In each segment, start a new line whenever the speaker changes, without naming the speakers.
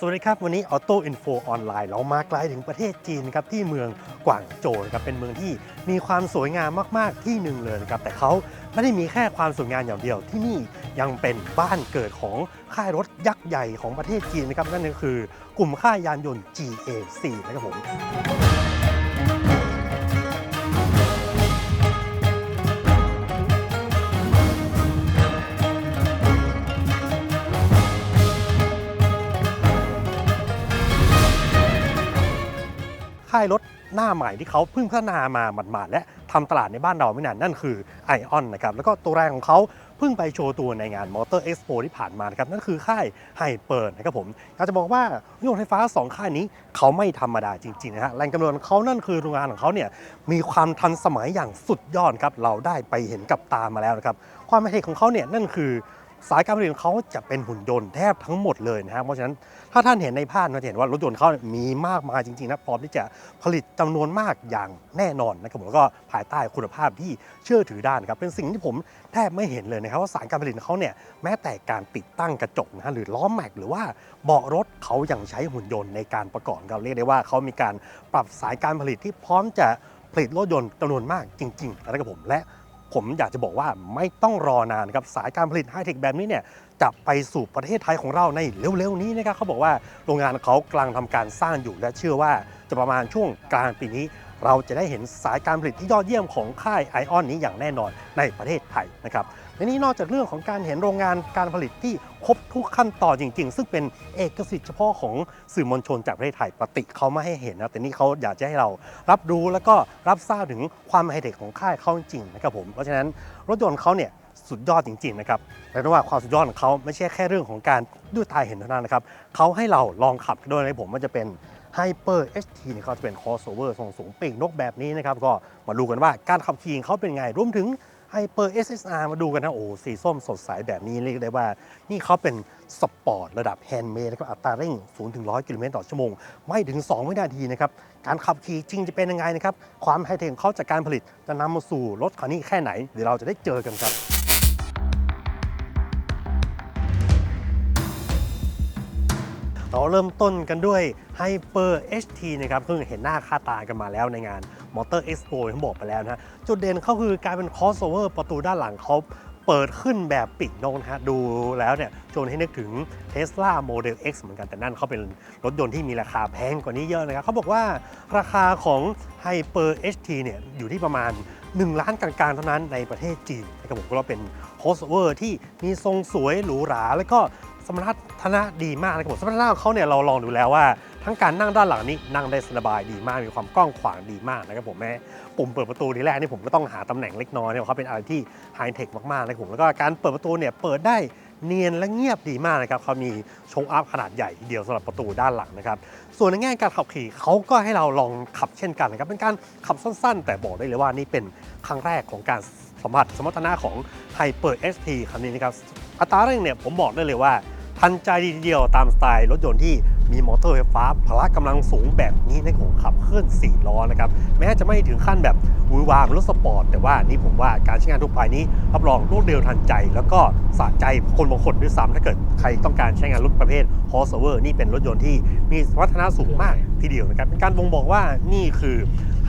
สวัสดีครับ วันนี้ Auto Info ออนไลน์เรามาไกลถึงประเทศจีนครับที่เมืองกวางโจวนครับเป็นเมืองที่มีความสวยงามมากๆที่หนึ่งเลยนะครับแต่เขาไม่ได้มีแค่ความสวยงามอย่างเดียวที่นี่ยังเป็นบ้านเกิดของค่ายรถยักษ์ใหญ่ของประเทศจีนนะครับนั่นก็คือกลุ่มค่ายยานยนต์ GAC นะครับผม ค่ายรถหน้าใหม่ที่เขาเพิ่งพัฒนามาหมาดๆและทำตลาดในบ้านเราไม่นานนั่นคือไอออนนะครับแล้วก็ตัวแรงของเขาเพิ่งไปโชว์ตัวในงานมอเตอร์เอ็กซ์โปที่ผ่านมานะครับนั่นคือค่ายไฮเปอร์นะครับผมอยากจะบอกว่ารถยนต์ไฟฟ้า 2 ค่ายนี้เขาไม่ธรรมดาจริงๆนะฮะแรงกำลังเขานั่นคือโรงงานของเขาเนี่ยมีความทันสมัยอย่างสุดยอดครับเราได้ไปเห็นกับตามาแล้วนะครับความไม่เทคของเขาเนี่ยนั่นคือ สายการผลิตของเขาจะเป็นหุ่นยนต์แทบทั้งหมดเลยนะครับเพราะฉะนั้นถ้าท่านเห็นในภาพเราจะเห็นว่ารถยนต์เขามีมากมายจริงๆนะพร้อมที่จะผลิตจำนวนมากอย่างแน่นอนนะครับผมแล้วก็ภายใต้คุณภาพที่เชื่อถือได้นะครับเป็นสิ่งที่ผมแทบไม่เห็นเลยนะครับว่าสายการผลิตของเขาเนี่ยแม้แต่การติดตั้งกระจกนะฮะหรือล้อแม็กหรือว่าเบาะรถเขายังใช้หุ่นยนต์ในการประกอบครับเรียกได้ว่าเขามีการปรับสายการผลิตที่พร้อมจะผลิตรถยนต์จำนวนมากจริงๆนะครับผมและ ผมอยากจะบอกว่าไม่ต้องรอนานครับสายการผลิตไฮเทคแบบนี้เนี่ยจะไปสู่ประเทศไทยของเราในเร็วๆนี้นะครับเขาบอกว่าโรงงานเขากำลังทำการสร้างอยู่และเชื่อว่าจะประมาณช่วงกลางปีนี้ เราจะได้เห็นสายการผลิตที่ยอดเยี่ยมของค่ายไอออนนี้อย่างแน่นอนในประเทศไทยนะครับและนี่นอกจากเรื่องของการเห็นโรงงานการผลิตที่ครบทุกขั้นตอนจริง ๆ ซึ่งเป็นเอกสิทธิ์เฉพาะของสื่อมวลชนจากประเทศไทยปกติเขาไม่ให้เห็นนะแต่นี่เขาอยากจะให้เรารับรู้แล้วก็รับทราบถึงความไฮเทคของค่ายเขาจริงๆนะครับผมเพราะฉะนั้นรถยนต์เขาเนี่ยสุดยอดจริงๆนะครับและว่าความสุดยอดของเขาไม่ใช่แค่เรื่องของการด้วยตาเห็นเท่านั้นนะครับเขาให้เราลองขับด้วยนะผมมันจะเป็น Hyper HT เนี่ยเขาจะเป็น crossover ทรงสูงปีกนกแบบนี้นะครับ ก็มาดูกันว่าการขับขี่เขาเป็นไง รวมถึง Hyper SSR มาดูกันนะ โอ้สีส้มสดใสแบบนี้เรียกได้ว่า นี่เขาเป็นสปอร์ตระดับแฮนด์เมดนะครับอัตราเร่ง 0 ถึง 100 กิโลเมตรต่อชั่วโมง ไม่ถึง 2 วินาทีนะครับ การขับขี่จริงจะเป็นยังไงนะครับ ความไฮเทคของเขาจากการผลิตจะนำมาสู่รถคันนี้แค่ไหน เดี๋ยวเราจะได้เจอกันครับ เราเริ่มต้นกันด้วย Hyper HT นะครับเพิ่งเห็นหน้าค่าตากันมาแล้วในงาน Motor Expo ที่บอกไปแล้วนะจุดเด่นเขาคือการเป็น crossover ประตูด้านหลังเขาเปิดขึ้นแบบปีกนกนะฮะดูแล้วเนี่ยชวนให้นึกถึง Tesla Model X เหมือนกันแต่นั่นเขาเป็นรถยนต์ที่มีราคาแพงกว่านี้เยอะนะครับเขาบอกว่าราคาของ Hyper HT เนี่ยอยู่ที่ประมาณ 1 ล้านกลางๆ เท่านั้นในประเทศจีนนะครับผมก็เป็น crossover ที่มีทรงสวยหรูหรา แล้วก็ สมรรถนะดีมากนะครับผมสมรรถนะของเขาเนี่ยเราลองดูแล้วว่า ทั้งการนั่งด้านหลังนี่นั่งได้สบายดีมากมีความกว้างขวางดีมากนะครับผมแม้ปุ่มเปิดประตูทีแรกนี่ผมก็ต้องหาตำแหน่งเล็กน้อยเนี่ยเขาเป็นอะไรที่ไฮเทคมากๆนะครับผมแล้วก็การเปิดประตูเนี่ยเปิดได้เนียนและเงียบดีมากนะครับเขามีโชว์อัพขนาดใหญ่ทีเดียวสำหรับประตูด้านหลังนะครับ ส่วนในแง่การขับขี่เขาก็ให้เราลองขับเช่นกันนะครับ เป็นการขับสั้นๆ แต่บอกได้เลยว่านี่เป็นครั้งแรกของการสัมผัสสมรรถนะของ Hyper ST คันนี้นะครับ อัตราเร่งเนี่ยผมบอกได้เลยว่า ทันใจดีทีเดียวตามสไตล์รถยนต์ที่มีมอเตอร์ไฟฟ้าพละกำลังสูงแบบนี้ในของขับเคลื่อน4ล้อนะครับแม้จะไม่ถึงขั้นแบบวือหวาเหมือนรถสปอร์ต แต่ว่านี่ผมว่าการใช้งานทั่วไปนี้รับรองรวดเร็วทันใจ แล้วก็สะใจคนบางคนด้วยซ้ำถ้าเกิดใครต้องการใช้งานรถประเภท crossover นี่เป็นรถยนต์ที่มีสมรรถนะสูงมากทีเดียวนะครับเป็นการบ่งบอกว่านี่คือ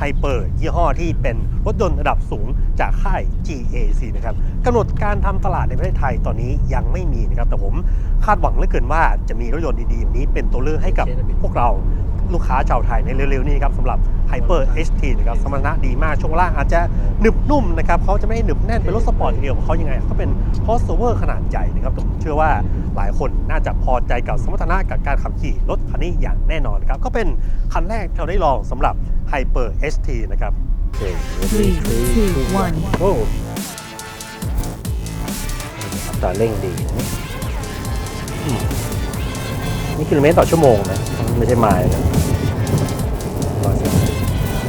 ไฮเปอร์ยี่ห้อที่เป็นรถยนต์ระดับสูงจากค่าย GAC นะครับกำหนดการทำตลาดในประเทศไทยตอนนี้ยังไม่มีนะครับแต่ผมคาดหวังเหลือเกินว่าจะมีรถยนต์ดีๆแบบนี้เป็นตัวเลือกให้กับพวกเรา ลูกค้าชาวไทยในเร็วๆนี้ครับสำหรับ Hyper HT นะครับสมรรถนะดีมาก ช่วงล่างอาจจะหนึบนุ่มนะครับเขาจะไม่ได้หนึบแน่นเป็นรถสปอร์ตทีเดียวเขายังไงเขาเป็น crossover ขนาดใหญ่นะครับแต่ผมเชื่อว่าหลายคนน่าจะพอใจกับสมรรถนะกับการขับขี่รถคันนี้อย่างแน่นอนครับก็เป็นคันแรกที่เราได้ลองสำหรับ Hyper HT นะครับ
Three, two, one.
โอ้อัตราเร่งดีนะอืมนี่กิโลเมตรต่อชั่วโมงนะ ไม่ใช่ไมล์นะ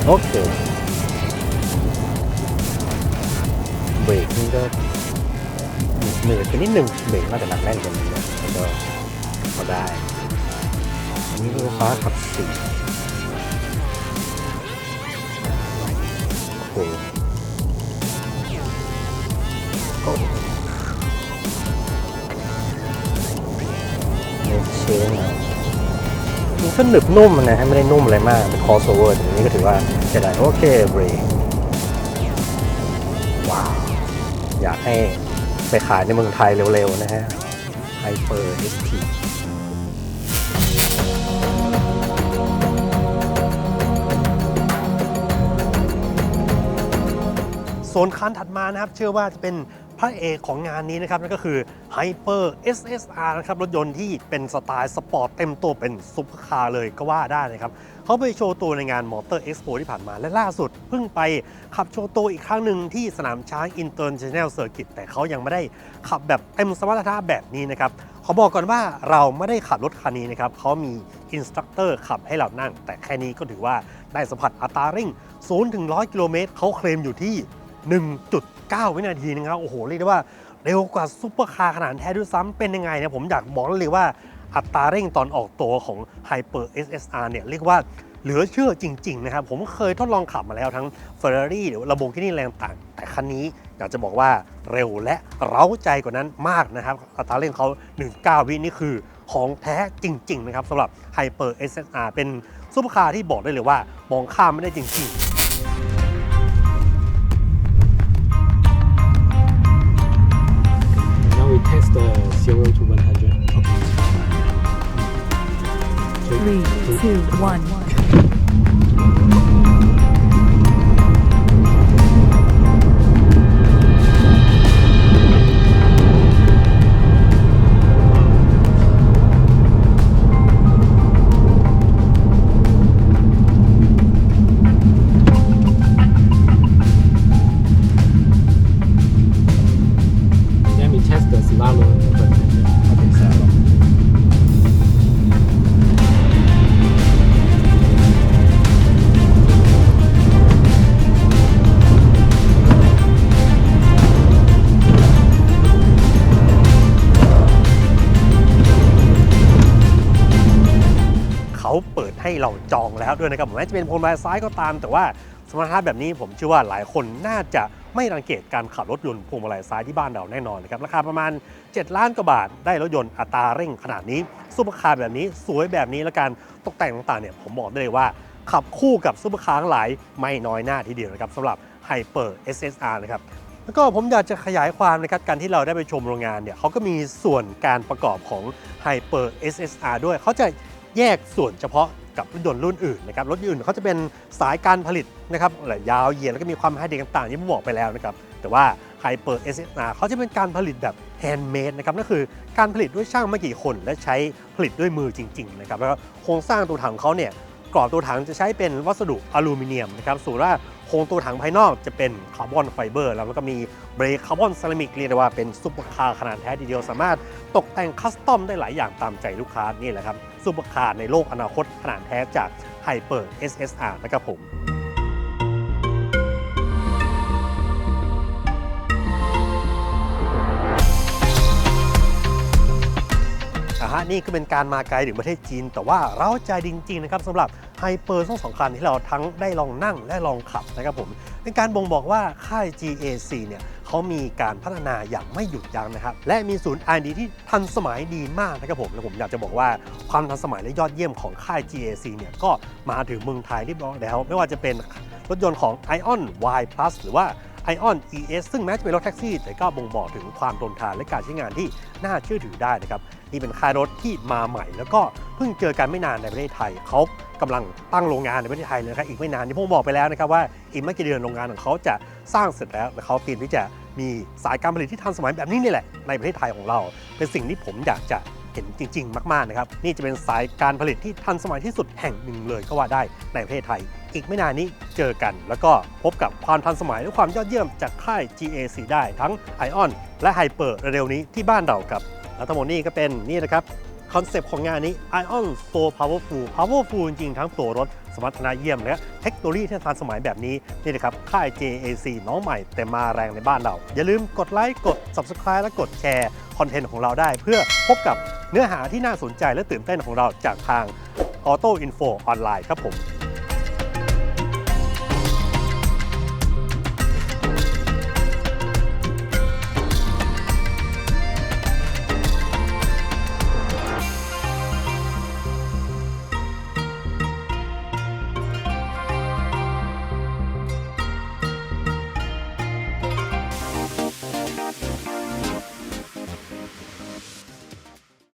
โอเค เบรกนี่ก็เหนื่อยไปนิดนึงเบรกน่าจะหนักแน่นกว่านี้นะแล้วก็พอได้อันนี้ลูกค้าขับสี่โอเค ก็หนึบนุ่มนะฮะไม่ได้นุ่มอะไรมากเป็นคอสโอเวอร์อย่างนี้ก็ถือว่าใช้ได้โอเคเบรกว้าวอยากให้ไปขายในเมืองไทยเร็วๆนะฮะไฮเปอร์เอสทีโซนคันถัดมานะครับ เชื่อว่าจะเป็น พระเอกของงานนี้นะครับนั่นก็คือ Hyper SSR นะครับรถยนต์ที่เป็นสไตล์สปอร์ตเต็มตัวเป็นซุปเปอร์คาร์เลยก็ว่าได้นะครับเขาไปโชว์ตัวในงาน Motor Expo ที่ผ่านมาและล่าสุด เพิ่งไปขับโชว์ตัวอีกครั้งหนึ่งที่สนามช้าง International Circuit แต่เขายังไม่ได้ขับแบบเต็มสมรรถนะแบบนี้นะครับขอบอกก่อนว่าเราไม่ได้ขับรถคันนี้นะครับเขามีอินสตรัคเตอร์ขับให้เรานั่ง แต่แค่นี้ก็ถือว่าได้สัมผัสอัตราเร่ง0ถึง100 กิโลเมตรเขาเคลมอยู่ที่ 1.9 วินาทีนะครับโอ้โหเรียกได้ว่าเร็วกว่าซุปเปอร์คาร์ขนาดแท้ด้วยซ้ำเป็นยังไงเนี่ยผมอยากบอกเลยว่าอัตราเร่งตอนออกตัวของ Hyper SSR เนี่ยเรียกว่าเหลือเชื่อจริง ๆ นะครับ ผมเคยทดลองขับมาแล้วทั้ง Ferrari หรือระบบที่นี่แรงต่าง แต่คันนี้อยากจะบอกว่าเร็วและเร้าใจกว่านั้นมากนะครับ อัตราเร่งเขา 19 วินี่คือของแท้จริง ๆ นะครับสำหรับ Hyper SSR เป็นซุปเปอร์คาร์ที่บอกได้เลยว่า มองข้ามไม่ได้จริง ๆ
two, one.
องแล้วด้วยนะครับแม้จะเป็นพวงมาลัยซ้ายก็ตาม แต่ว่าสมรรถนะแบบนี้ผมเชื่อว่าหลายคนน่าจะไม่รังเกียจการขับรถยนต์พวงมาลัยซ้ายที่บ้านเราแน่นอนนะครับราคาประมาณ 7 ล้านกว่าบาทได้รถยนต์อัตราเร่งขนาดนี้ซุปเปอร์คาร์แบบนี้สวยแบบนี้และการตกแต่งต่างๆเนี่ยผมบอกได้เลยว่าขับคู่กับซุปเปอร์คาร์ทั้งหลายไม่น้อยหน้าทีเดียวนะครับสำหรับ Hyper SSR นะครับแล้วก็ผมอยากจะขยายความนะครับการที่เราได้ไปชมโรงงานเนี่ยเขาก็มีส่วนการประกอบของ Hyper SSR ด้วยเขาจะแยกส่วนเฉพาะกับรถยนต์รุ่นอื่นนะครับรถยนต์อื่นเขาจะเป็นสายการผลิตนะครับหลายยาวเหยียดแล้วก็มีความไฮเทคต่างๆที่ผมบอกไปแล้วนะครับแต่ว่าไฮเปอร์เอสเขาจะเป็นการผลิตแบบแฮนด์เมดนะครับนั่นคือการผลิตด้วยช่างไม่กี่คน และใช้ผลิตด้วยมือจริงๆนะครับแล้วโครงสร้างตัวถังเขาเนี่ยกรอบตัวถังจะใช้เป็นวัสดุอลูมิเนียมนะครับส่วนว่า โครงตัวถังภายนอกจะเป็นคาร์บอนไฟเบอร์แล้วก็มีเบรกคาร์บอนเซรามิกเรียกได้ว่าเป็นซุปเปอร์คาร์ขนาดแท้ทีเดียวสามารถตกแต่งคัสตอมได้หลายอย่างตามใจลูกค้านี่แหละครับซุปเปอร์คาร์ในโลกอนาคตขนาดแท้จาก Hyper SSR นะครับผมอะฮะนี่ก็เป็นการมาไกลถึงประเทศจีน แต่ว่าเราใจจริงๆนะครับสำหรับ ไฮเปอร์ทั้งสองคันที่เราทั้งได้ลองนั่งและลองขับนะครับผมเป็นการบ่งบอกว่าค่าย GAC เนี่ยเขามีการพัฒนาอย่างไม่หยุดยั้งนะครับ และมีศูนย์ R&D ที่ทันสมัยดีมากนะครับผมและผมอยากจะบอกว่าความทันสมัยและยอดเยี่ยมของค่าย GAC เนี่ยก็มาถึงเมืองไทยเรียบร้อยแล้ว ไม่ว่าจะเป็นรถยนต์ของ Ion Y Plus หรือว่า Ion ES ซึ่งแม้จะเป็นรถแท็กซี่ แต่ก็บ่งบอกถึงความทนทานและการใช้งานที่น่าเชื่อถือได้นะครับนี่เป็นค่ายรถที่มาใหม่ แล้วก็เพิ่งเจอกันไม่นานในประเทศไทยเขา กำลังตั้งโรงงานในประเทศไทยเลยครับอีกไม่นานที่ผมบอกไปแล้วนะครับว่าอีกไม่กี่เดือนโรงงานของเขาจะสร้างเสร็จแล้วและเขาเตรียมที่จะมีสายการผลิตที่ทันสมัยแบบนี้นี่แหละในประเทศไทยของเรา เป็นสิ่งที่ผมอยากจะเห็นจริง ๆ มากๆนะครับนี่จะเป็นสายการผลิตที่ทันสมัยที่สุดแห่งหนึ่งเลยก็ว่าได้ในประเทศไทย อีกไม่นานนี้เจอกัน แล้วก็พบกับความทันสมัยและความยอดเยี่ยมจากค่าย GAC ได้ทั้ง Ion และ Hyper เร็วๆนี้ที่บ้านเราครับแล้วทั้งหมนี้ก็เป็นนี่นะครับ คอนเซปต์ของงานนี้ Ion So Powerful Powerful จริงๆทั้งตัวรถสมรรถนะเยี่ยมและเทคโนโลยีที่ทันสมัยแบบนี้ นี่นะครับ ค่าย JAC น้องใหม่แต่มาแรงในบ้านเรา อย่าลืมกดไลค์กด Subscribe และกดแชร์คอนเทนต์ของเราได้ เพื่อพบกับเนื้อหาที่น่าสนใจและตื่นเต้นของเราจากทาง Auto Info ออนไลน์ครับผม